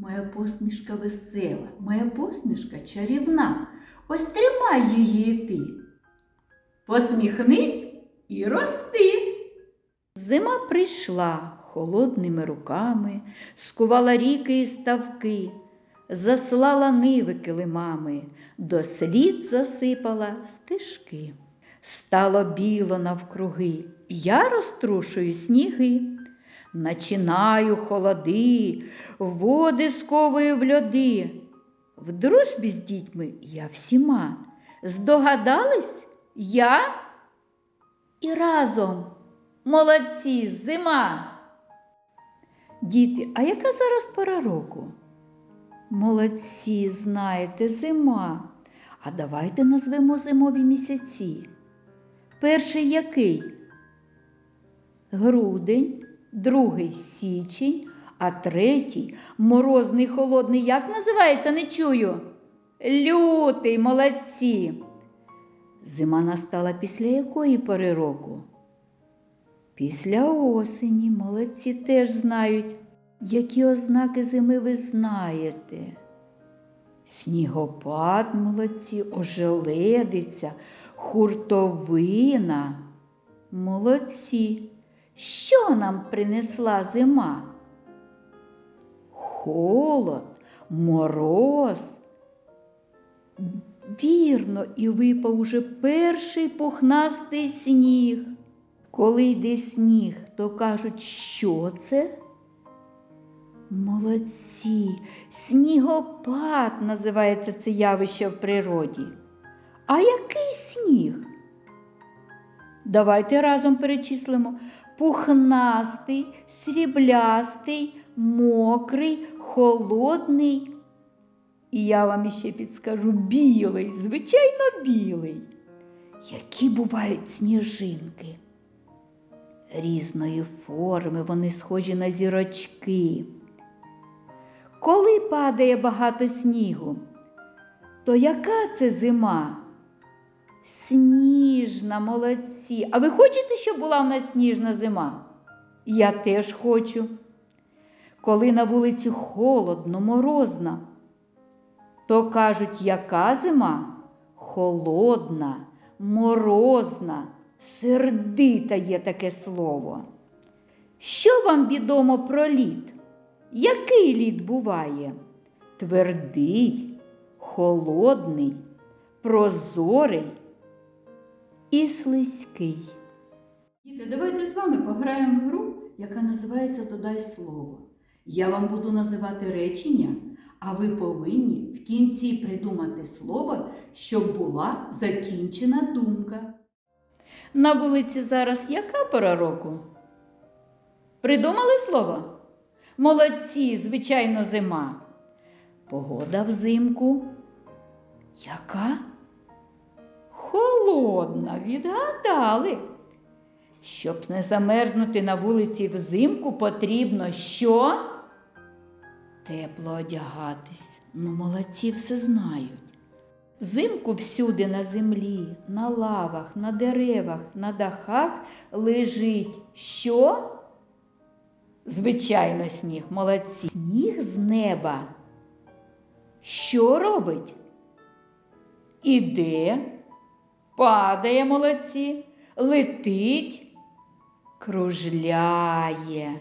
Моя посмішка весела, моя посмішка чарівна. Ось тримай її і ти. Посміхнись і рости. Зима прийшла холодними руками, скувала ріки і ставки, заслала ниви килимами, до слід засипала стежки. Стало біло навкруги, я розтрушую сніги. Начинаю холоди, води сковую в льоди. В дружбі з дітьми я всіма. Здогадались? Я і разом. Молодці, зима. Діти, а яка зараз пора року? Молодці, знаєте, зима. А давайте назвемо зимові місяці. Перший який? Грудень, другий січень, а третій морозний холодний. Як називається? Не чую. Лютий, молодці. Зима настала після якої пори року? Після осені молодці теж знають, які ознаки зими ви знаєте. Снігопад молодці, ожеледиця, хуртовина. Молодці. Що нам принесла зима? Холод, мороз. Вірно, і випав уже перший пухнастий сніг. Коли йде сніг, то кажуть, що це? Молодці, снігопад називається це явище в природі. А який сніг? Давайте разом перечислимо. Пухнастий, сріблястий, мокрий, холодний. І я вам іще підскажу білий, звичайно білий. Які бувають сніжинки? Різної форми вони схожі на зірочки. Коли падає багато снігу, то яка це зима? Сніжна, молодці. А ви хочете, щоб була в нас сніжна зима? Я теж хочу. Коли на вулиці холодно, морозно, то кажуть, яка зима? Холодна, морозна, сердита є таке слово. Що вам відомо про лід? Який лід буває? Твердий, холодний, прозорий і слизький. Діти, давайте з вами пограємо в гру, яка називається Додай слово. Я вам буду називати речення, а ви повинні в кінці придумати слово, щоб була закінчена думка. На вулиці зараз яка пора року? Придумали слово? Молодці, звичайно, зима. Погода взимку. Яка? Холодна, відгадали. Щоб не замерзнути на вулиці взимку, потрібно що? Тепло одягатись. Ну, молодці все знають. Взимку всюди на землі, на лавах, на деревах, на дахах лежить що? Звичайно, сніг, молодці. Сніг з неба. Що робить? Іде, падає молодці, летить, кружляє.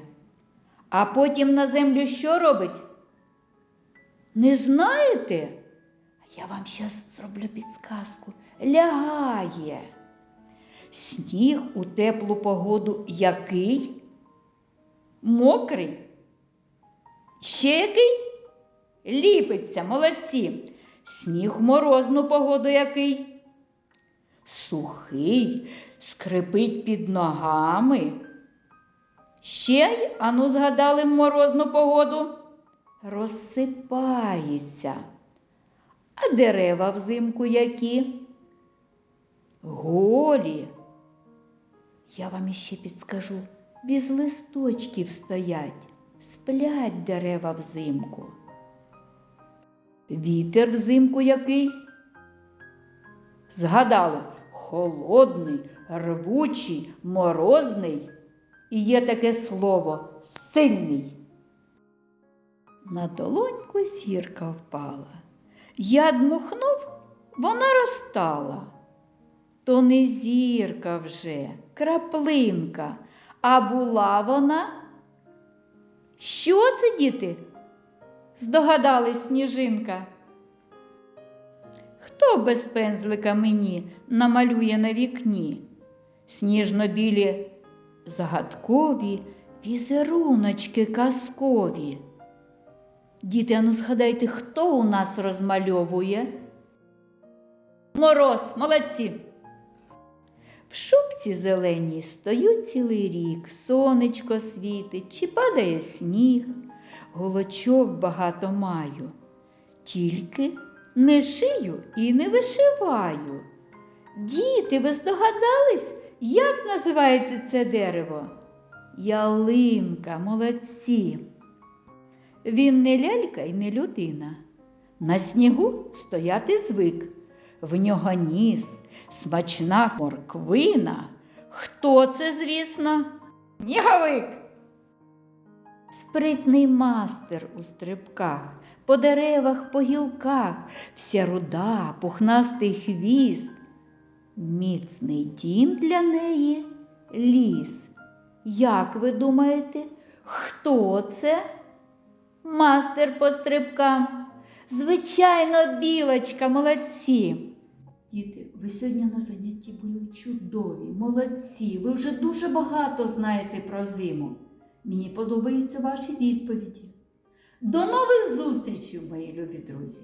А потім на землю що робить? Не знаєте? Я вам зараз зроблю підсказку. Лягає. Сніг у теплу погоду який? Мокрий. Ще який? Ліпиться, молодці. Сніг в морозну погоду який? Сухий, скрипить під ногами. Ще й, ану, згадали в морозну погоду, розсипається. А дерева взимку які? Голі. Я вам іще підскажу, без листочків стоять, сплять дерева взимку. Вітер взимку який? Згадали, холодний, рвучий, морозний. І є таке слово сильний. На долоньку зірка впала. Я дмухнув, вона розтала. То не зірка вже, краплинка, а була вона. Що це, діти? здогадалась сніжинка. Хто без пензлика мені намалює на вікні? Сніжно-білі загадкові візеруночки казкові. Діти, ану згадайте, хто у нас розмальовує? Мороз, молодці. В шубці зеленій стою цілий рік, сонечко світить, чи падає сніг, голочок багато маю, тільки не шию і не вишиваю. Діти, ви здогадались, як називається це дерево? Ялинка, молодці. Він не лялька і не людина. На снігу стояти звик, в нього ніс, смачна морквина. Хто це, звісно? Сніговик. Спритний мастер у стрибках, по деревах, по гілках, вся руда, пухнастий хвіст. Міцний дім для неї ліс. Як ви думаєте, хто це? Мастер по стрибкам. Звичайно, білочка, молодці. Діти, ви сьогодні на занятті були чудові, молодці. Ви вже дуже багато знаєте про зиму. Мені подобаються ваші відповіді. До нових зустрічей, мої любі друзі!